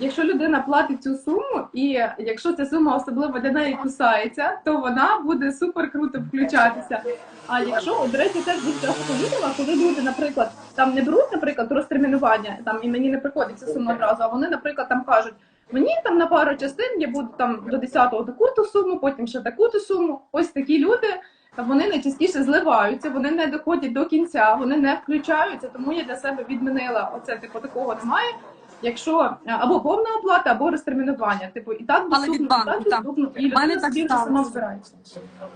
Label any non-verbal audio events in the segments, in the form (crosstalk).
якщо людина платить цю суму, і якщо ця сума особливо для неї кусається, то вона буде супер круто включатися. А якщо, до речі, теж дуже часто помітила, коли люди, наприклад, там не беруть, наприклад, розтермінування, там і мені не приходить ця сума одразу, а вони, наприклад, там кажуть. Мені там на пару частин я буду там до 10-го таку-то суму, потім ще таку-то суму. Ось такі люди вони найчастіше зливаються, вони не доходять до кінця, вони не включаються. Тому я для себе відмінила оце типу такого немає. Якщо е, або повна оплата, або розтермінування. Типу, і так Але від доступно, і банку, так так. доступно, і В мене так собі вже сталося. сама вбирається.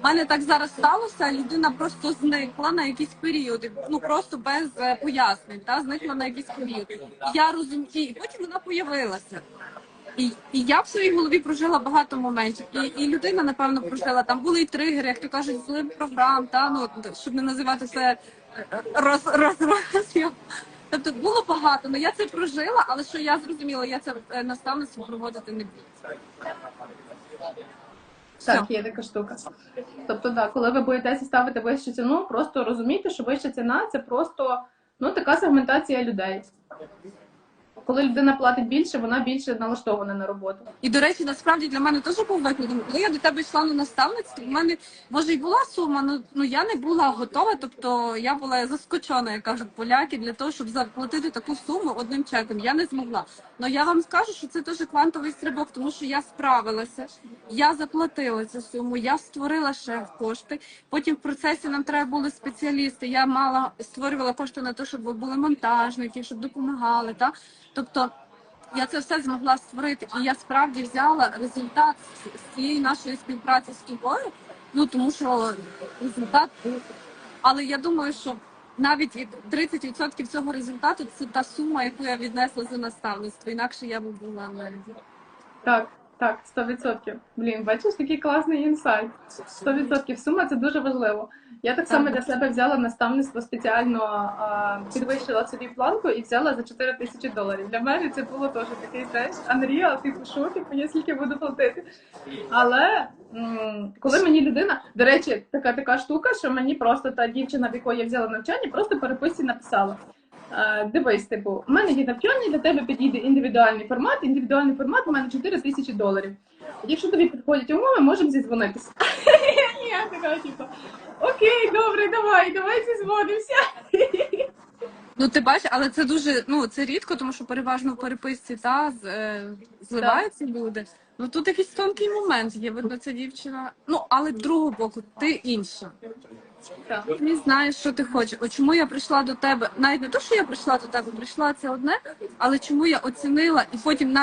У мене так зараз сталося. Людина просто зникла на якісь періоди, ну просто без е, пояснень, та зникла на якийсь період. І я розумію, і потім вона появилася. І, і я в своїй голові прожила багато моментів. І, і людина, напевно, прожила. Там були і тригери, як то кажуть, злим програм, та ну щоб не називати це е, роз, роз, роз, Тобто було багато, але я це прожила, але що я зрозуміла, я це е, наставництво проводити не буду. Так, є така штука. Тобто, да, коли ви боїтеся ставити вищу ціну, просто розумійте, що вища ціна це просто ну така сегментація людей. Коли людина платить більше, вона більше налаштована на роботу. І до речі, насправді для мене теж був викликом. Коли я до тебе йшла на наставництво, в мене може й була сума, ну ну я не була готова. Тобто я була заскочена, як кажуть поляки, для того, щоб заплатити таку суму одним чеком. Я не змогла. Но я вам скажу, що це теж квантовий стрибок, тому що я справилася, я заплатила цю суму, я створила ще кошти. Потім в процесі нам треба були спеціалісти. Я мала створювала кошти на те, щоб були монтажники, щоб допомагали. Та тобто. Я це все змогла створити, і я справді взяла результат з- цієї нашої співпраці з тобою. Ну тому що результат був. Але я думаю, що навіть і 30% цього результату це та сума, яку я віднесла за наставництво. Інакше я би була не Так, так, 100%. Блін, бачиш, такий класний інсайт. 100%. Сума це дуже важливо. Я так само для себе взяла наставництво спеціально а, підвищила собі планку і взяла за 4 тисячі доларів. Для мене це було теж такий знаєш, unreal, типу, що типу, я скільки буду платити. Але м, коли мені людина, до речі, така така штука, що мені просто та дівчина, в якої я взяла навчання, просто переписці написала. Е, Дивись, типу, у мене є навчання, для тебе підійде індивідуальний формат. Індивідуальний формат у мене 4 тисячі доларів. Якщо тобі підходять умови, можемо зідзвонитися. (laughs) Я така, типу, окей, добре, давай, давай зідзвонимося. ну ти бачиш, але це дуже ну це рідко, тому що переважно в переписці та з, е, зливаються люди. Ну тут якийсь тонкий момент є. Видно, ця дівчина. Ну але з другого боку, ти інша. Так. Не знаєш, що ти хочеш. От чому я прийшла до тебе? Навіть не то, що я прийшла до тебе, прийшла це одне, але чому я оцінила і потім навіть.